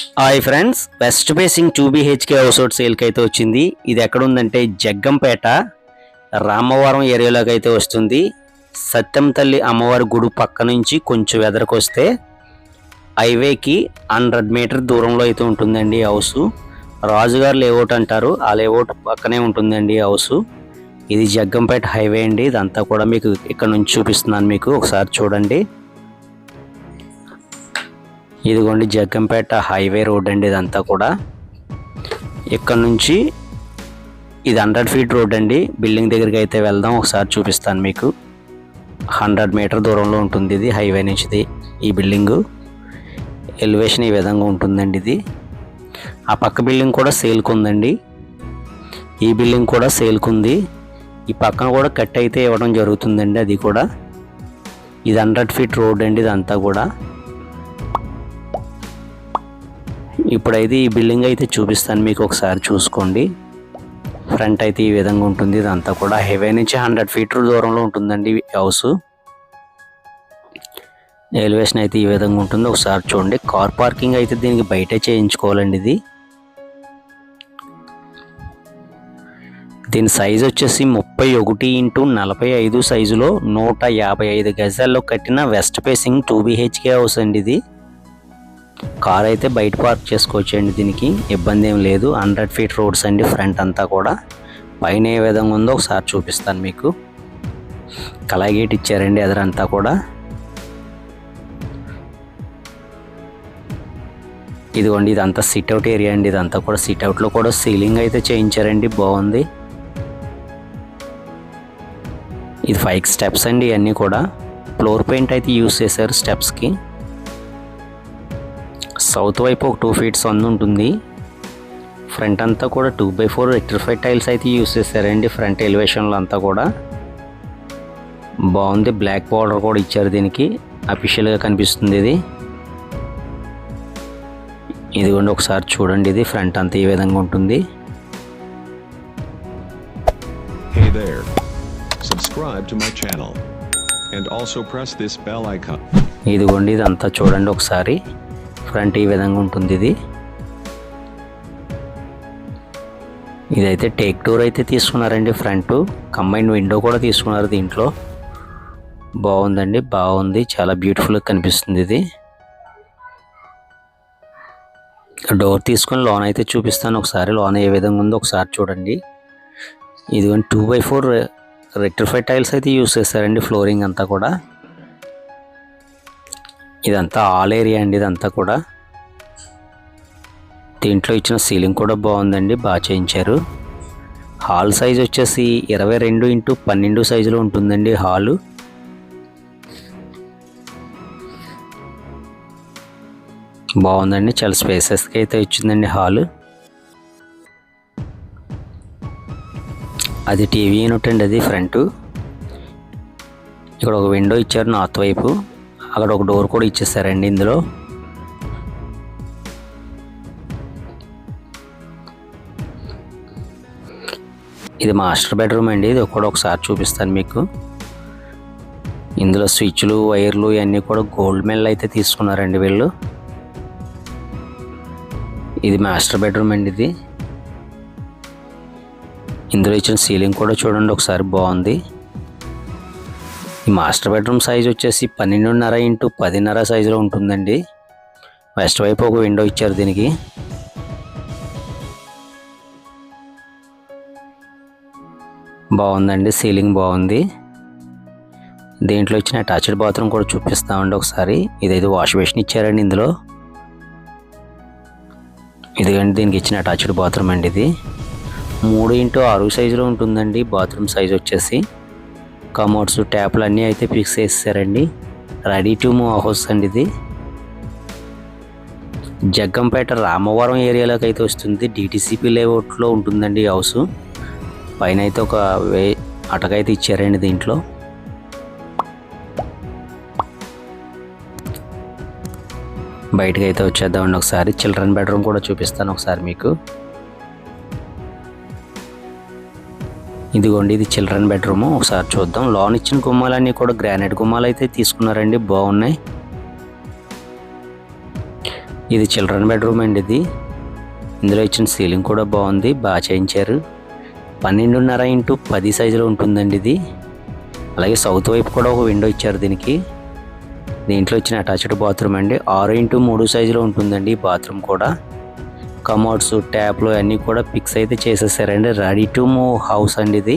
Hi friends west facing two BHK house సేల్కి అయితే వచ్చింది. ఇది ఎక్కడ ఉందంటే జగ్గంపేట రామవరం ఏరియాలోకి అయితే వస్తుంది. సత్యం తల్లి అమ్మవారి గుడి పక్క నుంచి కొంచెం వెదరకు వస్తే హైవేకి హండ్రెడ్ మీటర్ దూరంలో అయితే ఉంటుందండి హౌస్ రాజుగారు లేఅవుట్ అంటారు ఆ లేఅవుట్ పక్కనే ఉంటుందండి హౌస్ ఇది జగ్గంపేట హైవే అండి ఇదంతా కూడా మీకు ఇక్కడ నుంచి చూపిస్తున్నాను మీకు ఒకసారి చూడండి. ఇదిగోండి జగ్గంపేట హైవే రోడ్ అండి ఇదంతా కూడా. ఇక్కడ నుంచి ఇది హండ్రెడ్ ఫీట్ రోడ్ అండి. బిల్డింగ్ దగ్గరికి అయితే వెళ్దాం ఒకసారి చూపిస్తాను మీకు. హండ్రెడ్ మీటర్ దూరంలో ఉంటుంది ఇది హైవే నుంచిది ఈ బిల్డింగు. ఎలివేషన్ ఈ విధంగా ఉంటుందండి ఇది. ఆ పక్క బిల్డింగ్ కూడా సేల్కు ఉందండి. ఈ బిల్డింగ్ కూడా సేల్కు ఉంది. ఈ పక్కన కూడా కట్ అయితే ఇవ్వడం జరుగుతుందండి అది కూడా. ఇది హండ్రెడ్ ఫీట్ రోడ్ అండి ఇదంతా కూడా. ఇప్పుడైతే ఈ బిల్డింగ్ అయితే చూపిస్తాను మీకు ఒకసారి చూసుకోండి. ఫ్రంట్ అయితే ఈ విధంగా ఉంటుంది ఇదంతా కూడా హైవే నుంచి హండ్రెడ్ ఫీట్ దూరంలో ఉంటుందండి హౌస్. ఎలివేషన్ అయితే ఈ విధంగా ఉంటుంది ఒకసారి చూడండి. కార్ పార్కింగ్ అయితే దీనికి బయటే చేయించుకోవాలండి ఇది. దీని సైజ్ వచ్చేసి ముప్పై ఒకటి ఇంటూ నలభై ఐదు సైజులో నూట యాభై ఐదు గజాల్లో కట్టిన west facing two BHK house అండి ఇది. కార్ అయితే బయట పార్క్ చేసుకోవచ్చు అండి దీనికి. ఇబ్బంది ఏం లేదు. హండ్రెడ్ ఫీట్ రోడ్స్ అండి ఫ్రంట్ అంతా కూడా. పైన ఏ విధంగా ఉందో ఒకసారి చూపిస్తాను మీకు. కలాగేట్ ఇచ్చారండి ఎదరంతా కూడా. ఇదిగోండి ఇదంతా సిట్అవుట్ ఏరియా అండి. ఇదంతా కూడా సిట్అవుట్లో కూడా సీలింగ్ అయితే చేయించారండి. బాగుంది. ఇది ఫైవ్ స్టెప్స్ అండి ఇవన్నీ కూడా. ఫ్లోర్ పెయింట్ అయితే యూస్ చేశారు స్టెప్స్కి సౌత్ వైపు ఒక టూ ఫీట్స్ వంద ఉంటుంది. ఫ్రంట్ అంతా కూడా two by four rectified tiles అయితే యూస్ చేశారండి. ఫ్రంట్ ఎలివేషన్లో అంతా కూడా. బాగుంది. బ్లాక్ బార్డర్ కూడా ఇచ్చారు దీనికి. అఫీషియల్గా కనిపిస్తుంది ఇది. ఇదిగోండి ఒకసారి చూడండి ఇది. ఫ్రంట్ అంతా ఈ విధంగా ఉంటుంది. Hey there. Subscribe to my channel. And also press this bell icon. ఇదిగోండి ఇదంతా చూడండి ఒకసారి. ఫ్రంట్ ఈ విధంగా ఉంటుంది ఇది. ఇదైతే టేక్ టూర్ అయితే తీసుకున్నారండి ఫ్రంట్. కంబైన్ విండో కూడా తీసుకున్నారు దీంట్లో. బాగుందండి బాగుంది. చాలా బ్యూటిఫుల్గా కనిపిస్తుంది ఇది. డోర్ తీసుకొని లోన్ అయితే చూపిస్తాను ఒకసారి. లోన్ ఏ విధంగా ఉందో ఒకసారి చూడండి. ఇదిగోండి two by four rectified tiles అయితే యూస్ చేస్తారండి ఫ్లోరింగ్ అంతా కూడా. ఇదంతా ఆల్ ఏరియా అండి ఇదంతా కూడా. దీంట్లో ఇచ్చిన సీలింగ్ కూడా బాగుందండి బాగా చేయించారు. హాల్ సైజ్ వచ్చేసి ఇరవై రెండు ఇంటూ పన్నెండు సైజులో ఉంటుందండి హాలు బాగుందండి చాలా స్పేసెస్కి అయితే ఇచ్చిందండి హాలు అది టీవీ యూనిట్ అండి అది ఫ్రంట్ ఇక్కడ ఒక విండో ఇచ్చారు నార్త్ వైపు. అక్కడ ఒక డోర్ కూడా ఇచ్చేసారండి ఇందులో. ఇది మాస్టర్ బెడ్రూమ్ అండి ఇది కూడా ఒకసారి చూపిస్తాను మీకు. ఇందులో స్విచ్లు వైర్లు ఇవన్నీ కూడా గోల్డ్ మెల్ అయితే తీసుకున్నారండి వీళ్ళు. ఇది మాస్టర్ బెడ్రూమ్ అండి ఇది. ఇందులో ఇచ్చిన సీలింగ్ కూడా చూడండి ఒకసారి బాగుంది. ఈ మాస్టర్ బెడ్రూమ్ సైజ్ వచ్చేసి పన్నెండున్నర ఇంటూ పదిన్నర సైజులో ఉంటుందండి. వెస్ట్ వైపు ఒక విండో ఇచ్చారు దీనికి. బాగుందండి సీలింగ్ బాగుంది. దీంట్లో ఇచ్చిన అటాచ్డ్ బాత్రూమ్ కూడా చూపిస్తామండి ఒకసారి. ఇదైతే వాష్ బేసిన్ ఇచ్చారండి ఇందులో. ఇదిగండి దీనికి ఇచ్చిన అటాచ్డ్ బాత్రూమ్ అండి ఇది. మూడు ఇంటూ ఆరు సైజులో ఉంటుందండి బాత్రూమ్ సైజ్ వచ్చేసి. కమోడ్స్ ట్యాప్లు అన్నీ అయితే ఫిక్స్ చేస్తారండి రెడీ టు మూవ్ హౌస్ అండి ఇది. జగ్గంపేట రామవరం ఏరియాలోకి అయితే వస్తుంది. డిటీసీపీ లేఅవుట్లో ఉంటుందండి ఈ హౌస్ పైన అయితే ఒక వే అటకైతే ఇచ్చారండి దీంట్లో. బయటకు అయితే వచ్చేద్దామండి ఒకసారి. చిల్డ్రన్ బెడ్రూమ్ కూడా చూపిస్తాను ఒకసారి మీకు. ఇదిగోండి ఇది చిల్డ్రన్ బెడ్రూమ్. ఒకసారి చూద్దాం. లోన్ ఇచ్చిన గుమ్మాలన్నీ కూడా గ్రానైట్ గుమ్మాలు అయితే తీసుకున్నారండి. బాగున్నాయి. ఇది చిల్డ్రన్ బెడ్రూమ్ అండి ఇది. ఇందులో ఇచ్చిన సీలింగ్ కూడా బాగుంది. బాగా చేయించారు. పన్నెండున్నర ఇంటూ పది సైజులో ఉంటుందండి ఇది. అలాగే సౌత్ వైపు కూడా ఒక విండో ఇచ్చారు దీనికి. దీంట్లో ఇచ్చిన అటాచ్డ్ బాత్రూమ్ అండి. ఆరు ఇంటూ మూడు సైజులో ఉంటుందండి ఈ బాత్రూమ్ కూడా. కమోడ్స్ ట్యాప్లు అన్నీ కూడా ఫిక్స్ అయితే చేసేసారండి. రెడీ టు మూవ్ హౌస్ అండి ఇది.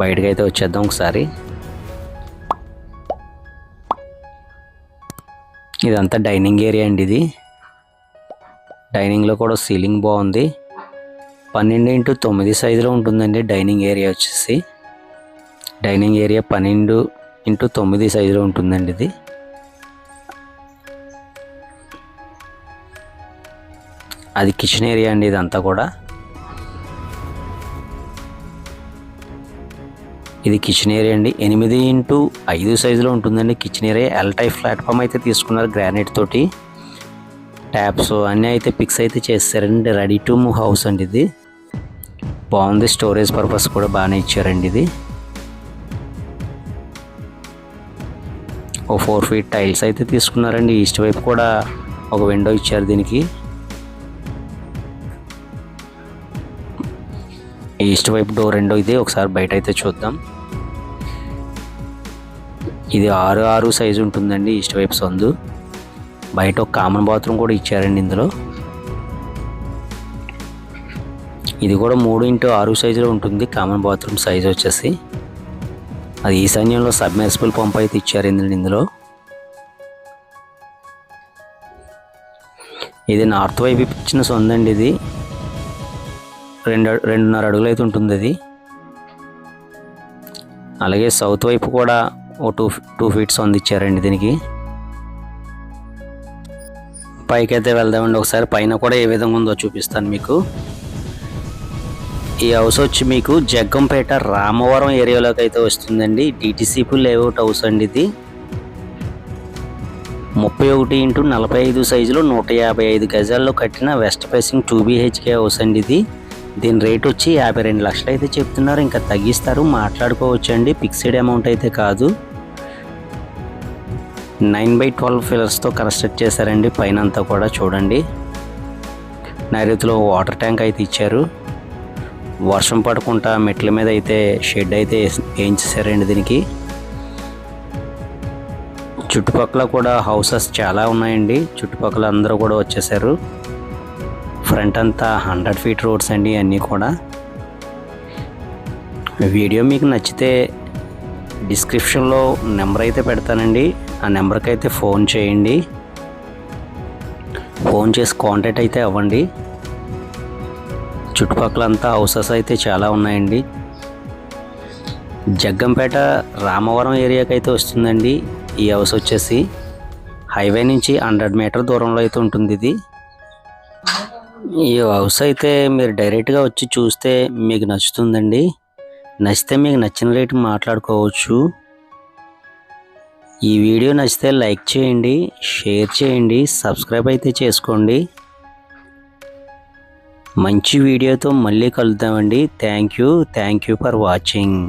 బయటకు అయితే వచ్చేద్దాం ఒకసారి. ఇదంతా డైనింగ్ ఏరియా అండి ఇది. డైనింగ్లో కూడా సీలింగ్ బాగుంది. పన్నెండు ఇంటూ తొమ్మిది సైజులో ఉంటుందండి డైనింగ్ ఏరియా వచ్చేసి. డైనింగ్ ఏరియా పన్నెండు ఇంటూ తొమ్మిది సైజులో ఉంటుందండి ఇది. అది కిచెన్ ఏరియా అండి ఇదంతా కూడా. ఇది కిచెన్ ఏరియా అండి. ఎనిమిది ఇంటూ ఐదు సైజులో ఉంటుందండి kitchen area L type platform అయితే తీసుకున్నారు గ్రానైట్ తోటి. ట్యాప్స్ అన్నీ అయితే పిక్స్ అయితే చేస్తారండి. రెడీ టు మూవ్ హౌస్ అండి ఇది. బాగుంది. స్టోరేజ్ పర్పస్ కూడా బాగానే ఇచ్చారండి ఇది. ఓ ఫోర్ ఫీట్ టైల్స్ అయితే తీసుకున్నారండి. ఈస్ట్ వైపు కూడా ఒక విండో ఇచ్చారు దీనికి. ఈస్ట్ వైపు డోర్ రెండో ఇది ఒకసారి బయట అయితే చూద్దాం. ఇది ఆరు ఆరు సైజు ఉంటుందండి ఈస్ట్ వైపు సందు. బయట ఒక కామన్ బాత్రూమ్ కూడా ఇచ్చారండి ఇందులో. ఇది కూడా మూడు ఇంటూ ఆరు సైజులో ఉంటుంది కామన్ బాత్రూమ్ సైజ్ వచ్చేసి. అది ఈశాన్యంలో సబ్మెర్సిబుల్ పంప్ అయితే ఇచ్చారు ఇందులో. ఇది నార్త్ వైపు ఇచ్చిన సొందండి ఇది. రెండు రెండున్నర అడుగులు అయితే ఉంటుంది అది. అలాగే సౌత్ వైపు కూడా ఓ టూ టూ ఫీట్స్ అందించారండి దీనికి. పైకి అయితే వెళ్దామండి ఒకసారి. పైన కూడా ఏ విధంగా ఉందో చూపిస్తాను మీకు. ఈ హౌస్ వచ్చి మీకు జగ్గంపేట రామవరం ఏరియాలోకి అయితే వస్తుందండి. డిటిసిపి లేఅవుట్ హౌస్ అండి ఇది. ముప్పై ఒకటి ఇంటూ నలభై ఐదు సైజులో నూట యాభై ఐదు గజాల్లో కట్టిన west facing two BHK house అండి ఇది. దీని రేట్ వచ్చి యాభై రెండు లక్షలు అయితే చెప్తున్నారు. ఇంకా తగ్గిస్తారు. మాట్లాడుకోవచ్చు అండి ఫిక్స్డ్ అమౌంట్ అయితే కాదు. నైన్ బై ట్వెల్వ్ ఫిలర్స్తో కన్స్ట్రక్ట్ చేశారండి. పైన అంతా కూడా చూడండి. నైరుతిలో వాటర్ ట్యాంక్ అయితే ఇచ్చారు. వర్షం పడకుండా మెట్ల మీద అయితే షెడ్ అయితే వేయించేశారండి వేయించేసారండి దీనికి. చుట్టుపక్కల కూడా హౌసెస్ చాలా ఉన్నాయండి. చుట్టుపక్కల అందరూ కూడా వచ్చేసారు ఫ్రంట్ అంతా హండ్రెడ్ ఫీట్ రోడ్స్ అండి అన్నీ కూడా. వీడియో మీకు నచ్చితే డిస్క్రిప్షన్లో నెంబర్ అయితే పెడతానండి. ఆ నెంబర్కి అయితే ఫోన్ చేయండి. ఫోన్ చేసి కాంటాక్ట్ అయితే అవ్వండి. చుట్టుపక్కల అంతా హౌసెస్ అయితే చాలా ఉన్నాయండి. జగ్గంపేట రామవరం ఏరియాకి అయితే వస్తుందండి. ఈ హౌస్ వచ్చేసి హైవే నుంచి హండ్రెడ్ మీటర్ దూరంలో అయితే ఉంటుంది ఇది ఈ హౌస్ అయితే మీరు డైరెక్ట్గా వచ్చి చూస్తే మీకు నచ్చుతుందండి. నచ్చితే మీకు నచ్చిన రేటు మాట్లాడుకోవచ్చు. ఈ వీడియో నచ్చితే లైక్ చేయండి షేర్ చేయండి సబ్స్క్రైబ్ అయితే చేసుకోండి. మంచి వీడియోతో మళ్ళీ కలుద్దామండి. Thank you thank you for watching